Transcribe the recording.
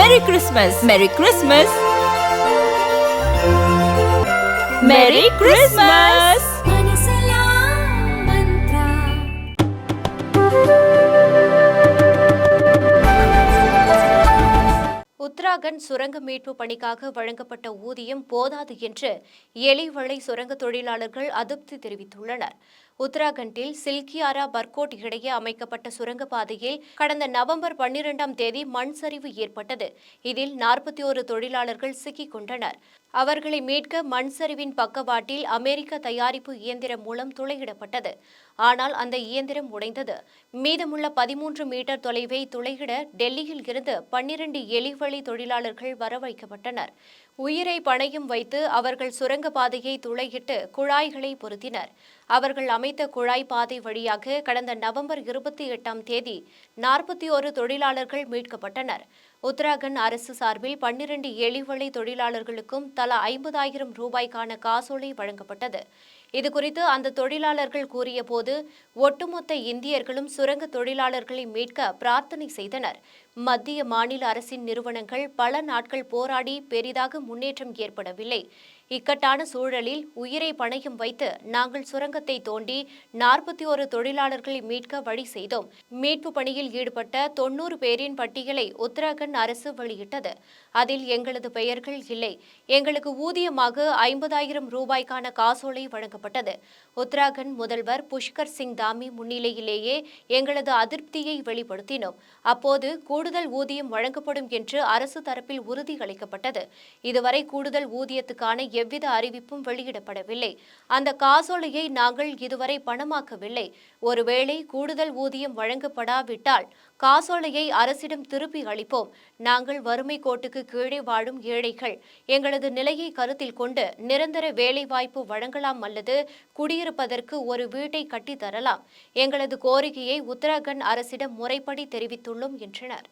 மெரி கிறிஸ்மஸ் மெரி கிறிஸ்மஸ் மெரி கிறிஸ்மஸ் உத்தராகண்ட் சுரங்க மீட்பு பணிக்காக வழங்கப்பட்ட ஊதியம் போதாது என்று எலிவளை சுரங்க தொழிலாளர்கள் அதிருப்தி தெரிவித்துள்ளனர். உத்தராகண்டில் சில்கியாரா பர்கோட் இடையே அமைக்கப்பட்ட சுரங்கப்பாதையில் கடந்த நவம்பர் பன்னிரெண்டாம் தேதி மண் சரிவு ஏற்பட்டது. இதில் நாற்பத்தி ஒரு தொழிலாளர்கள் சிக்கிக் கொண்டனர். அவர்களை மீட்க மண் சரிவின் பக்கவாட்டில் அமெரிக்க தயாரிப்பு இயந்திரம் மூலம் துளையிடப்பட்டது. ஆனால் அந்த இயந்திரம் உடைந்தது. மீதமுள்ள பதிமூன்று மீட்டர் தொலைவை துளையிட டெல்லியில் இருந்து பன்னிரண்டு எலிவழி தொழிலாளர்கள் வரவைக்கப்பட்டனர் உயிரை பணையும் வைத்து அவர்கள் சுரங்கப்பாதையை துளையிட்டு குழாய்களை பொருத்தினர். அவர்கள் அமைத்த குழாய் பாதை வழியாக கடந்த நவம்பர் இருபத்தி எட்டாம் தேதி நாற்பத்தி ஒரு தொழிலாளர்கள் மீட்கப்பட்டனர். உத்தராகண்ட் அரசு சார்பில் பன்னிரண்டு எலிவழி தொழிலாளர்களுக்கும் தலா ஐம்பதாயிரம் ரூபாய்க்கான காசோலை வழங்கப்பட்டது. இதுகுறித்து அந்த தொழிலாளர்கள் கூறியபோது ஒட்டுமொத்த இந்தியர்களும் சுரங்க தொழிலாளர்களை மீட்க பிரார்த்தனை செய்தனர். மத்திய மாநில அரசின் நிறுவனங்கள் பல நாட்கள் போராடி பெரிதாக முன்னேற்றம் ஏற்படவில்லை. இக்கட்டான சூழலில் உயிரை பணயம் வைத்து நாங்கள் சுரங்கத்தை தோண்டி நாற்பத்தி ஒரு தொழிலாளர்களை மீட்க வழி செய்தோம். மீட்பு பணியில் ஈடுபட்ட தொன்னூறு பேரின் பட்டியலை உத்தராகண்ட் அரசு வெளியிட்டது. அதில் எங்களது பெயர்கள் இல்லை. எங்களுக்கு ஊதியமாக ஐம்பதாயிரம் ரூபாய்க்கான காசோலை வழங்கப்பட்டது. உத்தராகண்ட் முதல்வர் புஷ்கர் சிங் தாமி முன்னிலையிலேயே எங்களது அதிருப்தியை வெளிப்படுத்தினோம். அப்போது கூடுதல் ஊதியம் வழங்கப்படும் என்று அரசு தரப்பில் உறுதி அளிக்கப்பட்டது. இதுவரை கூடுதல் ஊதியத்துக்கான எவ்வித அறிவிப்பும் வெளியிடப்படவில்லை. அந்த காசோலையை நாங்கள் இதுவரை பணமாக்கவில்லை. ஒருவேளை கூடுதல் ஊதியம் வழங்கப்படாவிட்டால் காசோலையை அரசிடம் திருப்பி அளிப்போம். நாங்கள் வறுமை கோட்டுக்கு கீழே வாழும் ஏழைகள். எங்களது நிலையை கருத்தில் கொண்டு நிரந்தர வேலைவாய்ப்பு வழங்கலாம் அல்லது குடியிருப்பதற்கு ஒரு வீட்டை கட்டித் தரலாம் எங்களது கோரிக்கையை உத்தராகண்ட் அரசிடம் முறைப்படி தெரிவித்துள்ளோம் என்றனர்.